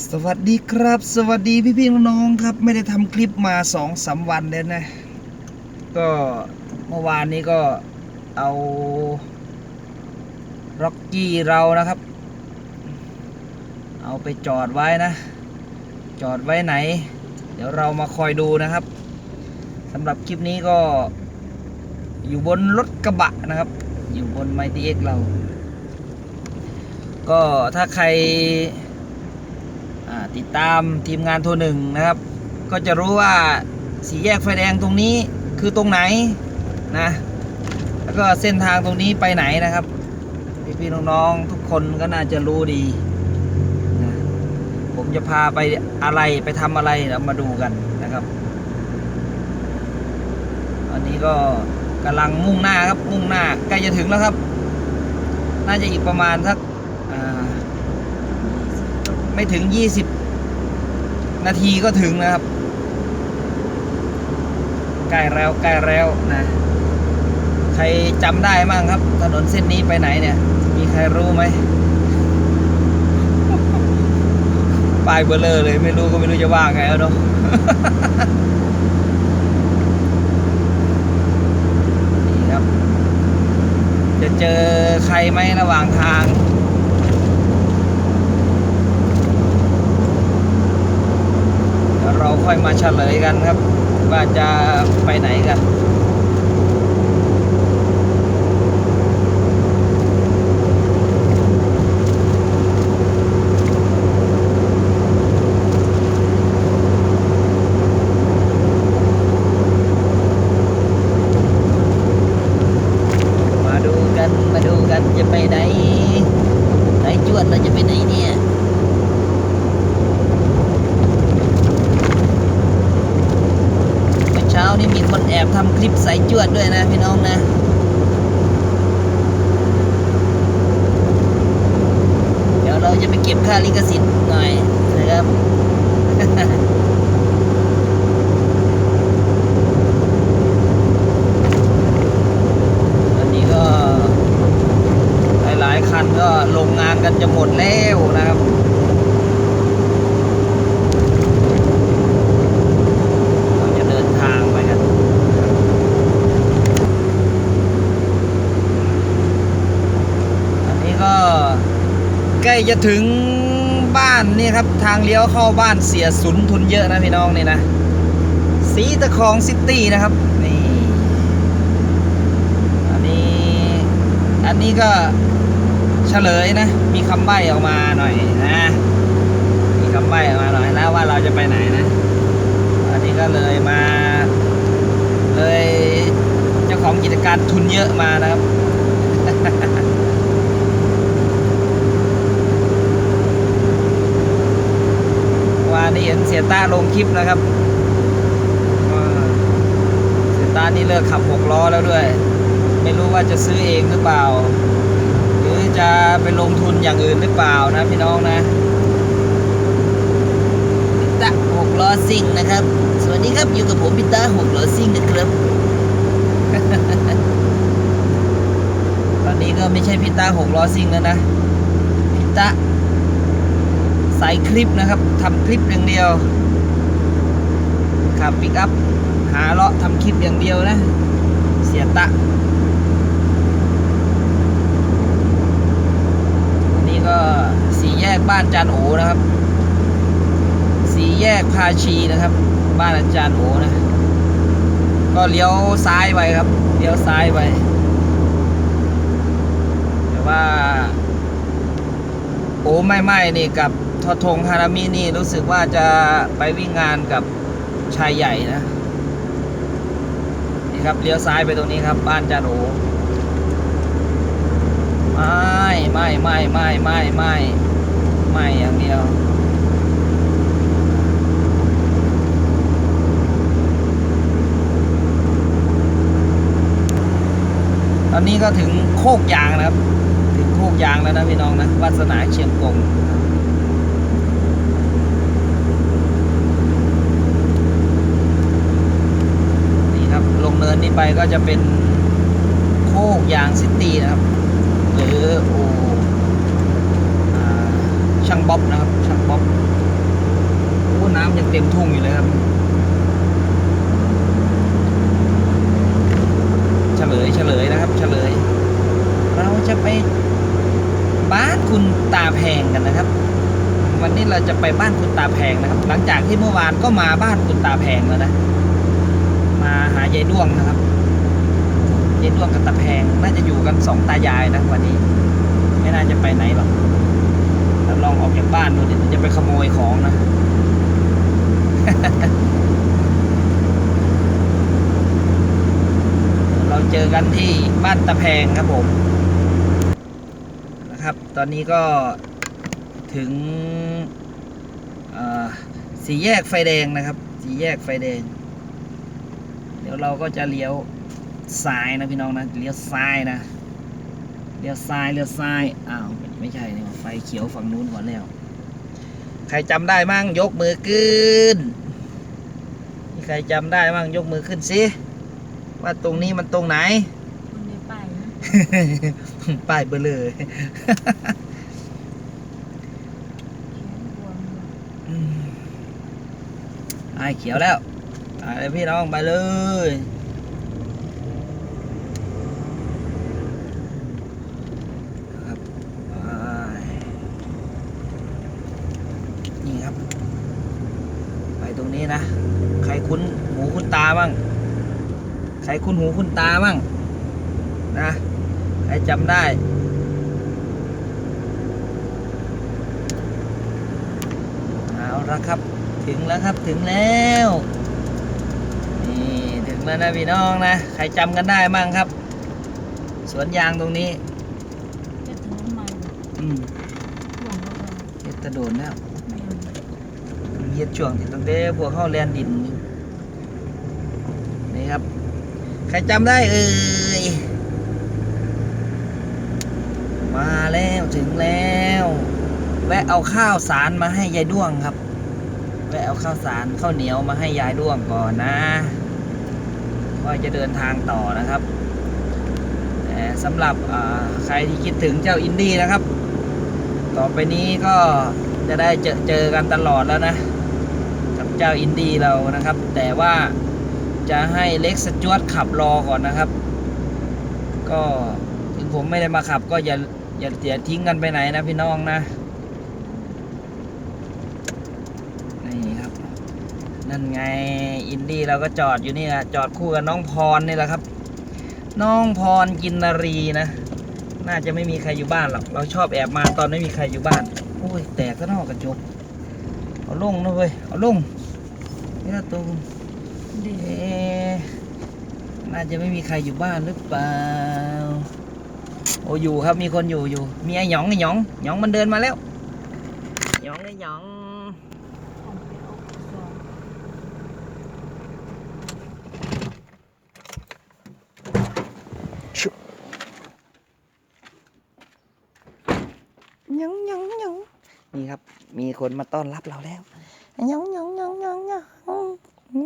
สวัสดีครับ สวัสดีพี่พี่ๆน้องๆครับ ไม่ได้ทำคลิปมาสองสามวันแล้วนะ ก็เมื่อวานนี้ก็เอาร็อกกี้เรานะครับ เอาไปจอดไว้นะ จอดไว้ไหน เดี๋ยวเรามาคอยดูนะครับสำหรับคลิปนี้ก็อยู่บนรถกระบะนะครับ อยู่บนไมตี้เอ็กเรา ก็ถ้าใคร ติดตามทีมงานโทรหนึ่งนะครับ ก็จะรู้ว่าสีแยกไฟแดงตรงนี้คือตรงไหนนะแล้วก็เส้นทางตรงนี้ไปไหนนะครับ พี่ๆน้องๆทุกคนก็น่าจะรู้ดีนะผมจะพาไปอะไรไปทำอะไรเรามาดูกันนะครับอันนี้ก็กำลังมุ่งหน้าครับมุ่งหน้าใกล้จะถึงแล้วครับ น่าจะอีกประมาณสัก ไม่ถึง 20 นาทีก็ถึงนะครับ ใกล้แล้วใกล้แล้วนะ ใครจำได้มั่งครับ ถนนเส้นนี้ไปไหนเนี่ย มีใครรู้ไหมป้ายเบลเลอร์เลยไม่รู้ก็ไม่รู้จะว่าไงแล้วเนาะนี่ครับ จะเจอใครไหมระหว่างทาง เราค่อยมาเฉลยกันครับ ว่าจะไปไหนกัน มาดูกันมาดูกันจะไปไหนไหนจวดเราจะไปไหนเนี่ย เมื่อเช้า นี่มีคนแอบทำคลิปใส่จวดด้วยนะพี่น้องนะเดี๋ยวเราจะไปเก็บค่าลิขสิทธิ์หน่อยนะครับวันนี้ก็หลายๆคันก็ลงงานกันจะหมดแล้วนะครับ เราจะเดินทางไปกัน อันนี้ก็ใกล้ จะถึงบ้านนี่ครับทางเลี้ยวเข้าบ้านเสียสุนทุนเยอะนะพี่น้องนี่นะสีตะคองซิตี้นะครับนี่อันนี้อันนี้ก็เฉลยนะ มีคำใบ้ออกมาหน่อยนะมีคำใบ้ออกมาหน่อยแล้วว่าเราจะไปไหนนะ อันนี้ก็เลยมา เลยเจ้าของกิจการทุนเยอะมานะครับ ว่านี่เห็นเสียต้าลงคลิปนะครับเสียต้านี่เลิกขับหกล้อแล้วด้วย ไม่รู้ว่าจะซื้อเองหรือเปล่า หรือจะไปลงทุนอย่างอื่นหรือเปล่านะพี่น้องนะพิต้าหกล้อซิ่งนะครับ สวัสดีครับอยู่กับผมพิต้าหกล้อซิ่งนะครับตอนนี้ก็ไม่ใช่พิต้าหกล้อซิ่งแล้วนะพิต้า สายคลิปนะครับทำคลิปอย่างเดียวขับปิกอัพหาเลาะทำคลิปอย่างเดียวนะ เสียตะนนี้ก็สี่แยกบ้านจานโอนะครับ สี่แยกพาชีนะครับ บ้านอาจารย์โอนะ ก็เลี้ยวซ้ายไปครับ เลี้ยวซ้ายไปแต่ว่า โอ้ไม่ไม่นี่กับ ทอทงฮารามินี่รู้สึกว่าจะไปวิ่งงานกับชายใหญ่นะนี่ครับเลี้ยวซ้ายไปตรงนี้ครับ บ้านจานโอไม่ไม่ไม่ไม่ไม่ไม่ไม่อย่างเดียวตอนนี้ก็ถึงโคกยางนะครับ ถึงโคกยางแล้วนะพี่น้องนะวาสนาเชียงกงนี่ครับ ลงเนินนี้ ไปก็จะเป็นโคกยางซิตี้นะครับ หรือโอชช่างบ๊อบนะครับ ช่างบ๊อบโอ้น้ำยังเต็มทุ่งอยู่เลยครับเฉลยเฉลยนะครับเฉลย เราจะไปบ้านคุณตาแพงกันนะครับ วันนี้เราจะไปบ้านคุณตาแพงนะครับ หลังจากที่เมื่อวานก็มาบ้านคุณตาแพงแล้วนะ มาหายายด้วงนะครับยายด้วงกับตาแพงน่าจะอยู่กันสองตายายนะวันนี้ ไม่น่าจะไปไหนหรอกเราลองออกจากบ้านดูเดิจะไปขโมยของนะเราเจอกันที่บ้านตะแพงครับผมนะครับ ตอนนี้ก็ถึงสี่แยกไฟแดงนะครับ สี่แยกไฟแดง ดี๋ยวเราก็จะเลี้ยวซ้ายนะพี่น้องนะเลี้ยวซ้ายนะเลี้ยวซ้ายเลี้ยวซ้ายอ้าวไม่ไม่ใช่นี่หว่าไฟเขียวฝั่งนู้นก่อนแล้ว ใครจำได้มั่งยกมือขึ้นมีใครจำได้มั่งยกมือขึ้นสิว่าตรงนี้มันตรงไหนมันในป้ายนะป้ายเบลเลยเขียนบวมเลยอืมไอ้เขียวแล้ว ไปเลยพี่น้องไปเลยครับไปนี่ครับ ไปตรงนี้นะ ใครคุ้นหูคุ้นตาบ้าง ใครคุ้นหูคุ้นตาบ้างนะ ใครจำได้เอาละครับ ถึงแล้วครับถึงแล้ว แล้วนะพี่น้องนะ ใครจำกันได้มั่งครับ สวนยางตรงนี้จะถึงน้ำมันอืมห่วงรถเราเฮ็ดแตะโดนแล้วไม่เอาเฮ็ดช่วงที่ตั้งแต่พวกเข้าแลนดินอยู่นี่ครับ ใครจำได้เอ่ยมาแล้วถึงแล้ว แวะเอาข้าวสารมาให้ยายด้วงครับ แวะเอาข้าวสารข้าวเหนียวมาให้ยายด้วงก่อนนะ ว่าจะเดินทางต่อนะครับแต่สำหรับใครที่คิดถึงเจ้าอินดี้นะครับ ต่อไปนี้ก็จะได้เจอเจอกันตลอดแล้วนะ กับเจ้าอินดี้เรานะครับ แต่ว่าจะให้เล็กสจวตขับรอก่อนนะครับ ก็ถึงผมไม่ได้มาขับก็อย่าอย่าอย่าทิ้งกันไปไหนนะพี่น้องนะ นี่ครับ นั่นไงอินดี้เราก็จอดอยู่นี่นะจอดคู่กับน้องพรนี่แหละครับ น้องพรกินนารีนะ น่าจะไม่มีใครอยู่บ้านหรอกเราชอบแอบมาตอนไม่มีใครอยู่บ้านโอ้ยแตกซะนอกกระจกเอาลงนะเว้ยเอาลงนี่ละตัวเดะน่าจะไม่มีใครอยู่บ้านหรือเปล่าโอ้อยู่ครับมีคนอยู่อยู่มีไอ้หยองไอ้หยองหยองมันเดินมาแล้วหยองไอ้หยอง เอาไปเอาซอง ห ยงยงยงนี่ครับ มีคนมาต้อนรับเราแล้วยงยงยงยงยง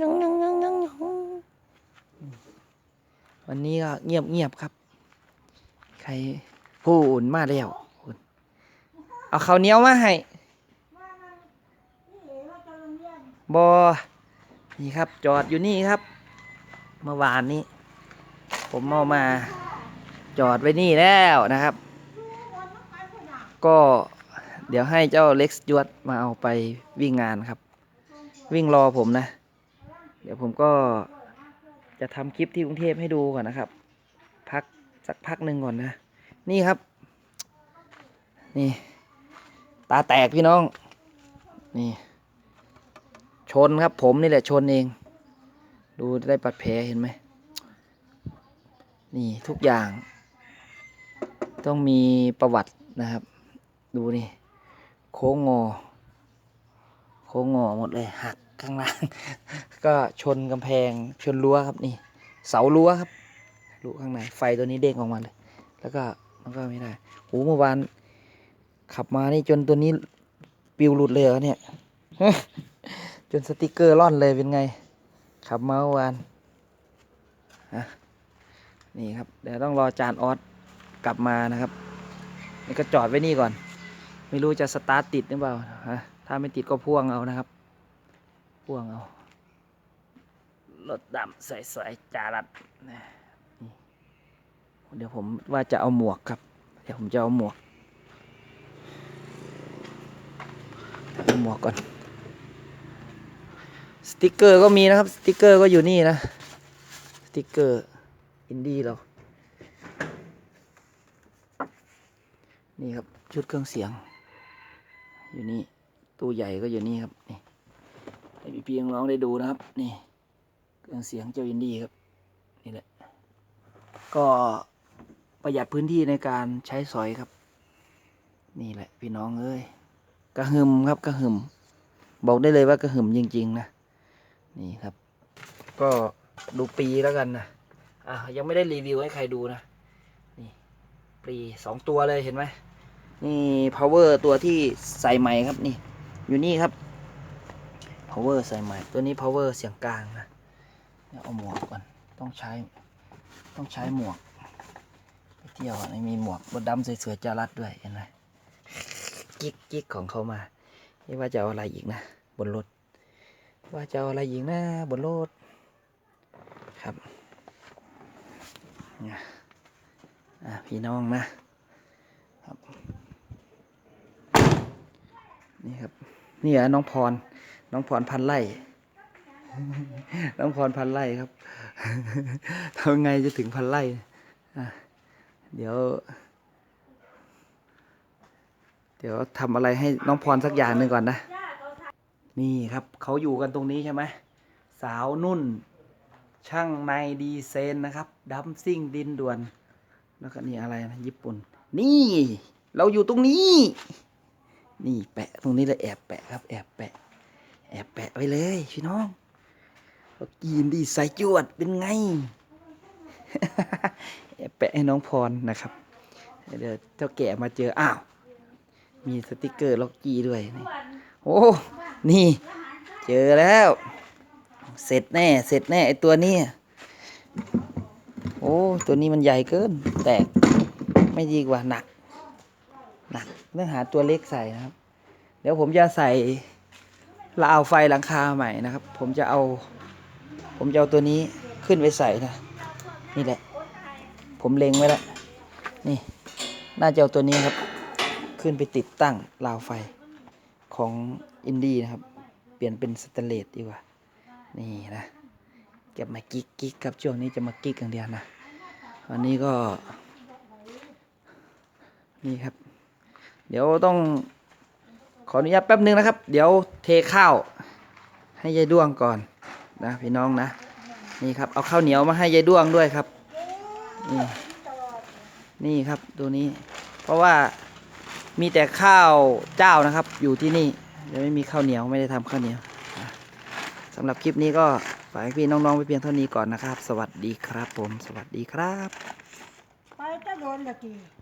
ยงยงยงยงยงวันนี้ก็เงียบเงียบๆครับ ใครผู้อุ่นมาแล้วเอาข้าวเหนียวมาให้บอนี่ครับ จอดอยู่นี่ครับ เมื่อวานนี้ ผมเอามา จอดไว้นี่แล้วนะครับ ก็เดี๋ยวให้เจ้าเล็กซ์ยวดมาเอาไปวิ่งงานครับ วิ่งรอผมนะ เดี๋ยวผมก็จะทำคลิปที่กรุงเทพให้ดูก่อนนะครับ พักสักพักหนึ่งก่อนนะ นี่ครับ นี่ ตาแตกพี่น้อง นี่ ชนครับผมนี่แหละชนเอง ดูได้ปัดแผลเห็นไหม นี่ทุกอย่าง ต้องมีประวัตินะครับ ดูนี่โค้งงอ โค้งงอหมดเลยหักข้างล่าง ก็ชนกำแพงชนรั้วครับนี่ เสารั้วครับรั้วข้างในไฟตัวนี้เด้งออกมาเลย แล้วก็มันก็ไม่ได้โหเมื่อวานขับมานี่จนตัวนี้ปิวหลุดเลยเหรอเนี่ยจนสติกเกอร์ล่อนเลยเป็นไง ขับมาเมื่อวานนี่ครับเดี๋ยวต้องรอจานออสกลับมานะครับนี่ก็จอดไว้นี่ก่อน ไม่รู้จะสตาร์ทติดหรือเปล่าถ้าไม่ติดก็พ่วงเอานะครับ พ่วงเอารถดำใสๆจารัดนะเดี๋ยวผมว่าจะเอาหมวกครับ เดี๋ยวผมจะเอาหมวกเอาหมวกก่อน สติกเกอร์ก็มีนะครับ สติกเกอร์ก็อยู่นี่นะ สติกเกอร์อินดี้เรา นี่ครับ ชุดเครื่องเสียง อยู่นี่ตู้ใหญ่ก็อยู่นี่ครับนี่ให้พี่เพียงร้องได้ดูนะครับ นี่เครื่องเสียงเจ้าอินดี้ครับนี่แหละก็ประหยัดพื้นที่ในการใช้สอยครับ นี่แหละ พี่น้องเอ้ยกระหึ่มครับกระหึ่มบอกได้เลยว่ากระหึ่มจริง ๆ นะ นี่ครับ ก็ดูปีแล้วกันนะอะยังไม่ได้รีวิวให้ใครดูนะ นี่ปีสองตัวเลยเห็นไหม นี่ power ตัวที่ใส่ใหม่ครับนี่ อยู่นี่ครับ power ใส่ใหม่ ตัวนี้ power เสียงกลางนะเอาหมวกก่อน ต้องใช้ ต้องใช้หมวกไปเที่ยวไม่มีหมวกบนดำสวยๆจะรัดด้วยเห็นไหมกิ๊กกิ๊กของเขามาไม่ว่าจะเอาอะไรอีกนะ บนรถ ว่าจะเอาอะไรอีกนะ บนรถ ครับนี่ยอะพี่น้องนะครับ นี่ครับนี่อะน้องพร น้องพรพันไล่น้องพรพันไล่ครับทำไงจะถึงพันไล่เดี๋ยว เดี๋ยวทำอะไรให้น้องพรสักอย่างหนึ่งก่อนนะ นี่ครับเขาอยู่กันตรงนี้ใช่ไหมสาวนุ่น ช่างในดีเซนนะครับดัมซิ่งดินด่วน แล้วก็นี่อะไรนะญี่ปุ่น นี่ เราอยู่ตรงนี้ นี่แปะตรงนี้เลยแอบแปะครับ แอบแปะ แอบแปะไว้เลยพี่น้องกินดีใส่จวดเป็นไง แอบแปะให้น้องพรนะครับ เดี๋ยวเจ้าแก่มาเจอ อ้าว มีสติกเกอร์ล็อกกี้ด้วยนี่โอ้ นี่ เจอแล้ว เสร็จแน่ เสร็จแน่ไอตัวนี้ โอ้ ตัวนี้มันใหญ่เกิน แตก ไม่ดีกว่าหนัก ต้องหาตัวเล็กใส่นะครับ เดี๋ยวผมจะใส่ราวไฟหลังคาใหม่นะครับ ผมจะเอา ผมจะเอาตัวนี้ขึ้นไปใส่นะ นี่แหละ ผมเล็งไว้แล้ว นี่ น่าจะเอาตัวนี้ครับ ขึ้นไปติดตั้งราวไฟของอินดี้นะครับ เปลี่ยนเป็นสแตนเลสดีกว่า นี่นะเก็บมากิ๊กกิ๊กครับช่วงนี้จะมากิ๊กอย่างเดียวนะ วันนี้ก็ นี่ครับ เดี๋ยวต้องขออนุญาตแป๊บนึงนะครับ เดี๋ยวเทข้าว ให้ยายด้วงก่อนนะพี่น้องนะ นี่ครับ เอาข้าวเหนียวมาให้ยายด้วงด้วยครับ นี่นี่ครับตัวนี้ เพราะว่ามีแต่ข้าวเจ้านะครับ อยู่ที่นี่ยังไม่มีข้าวเหนียวไม่ได้ทำข้าวเหนียวสำหรับคลิปนี้ก็ฝากพี่น้องๆไปเพียงเท่านี้ก่อนนะครับ สวัสดีครับผม สวัสดีครับ ไปตะโดนละกี่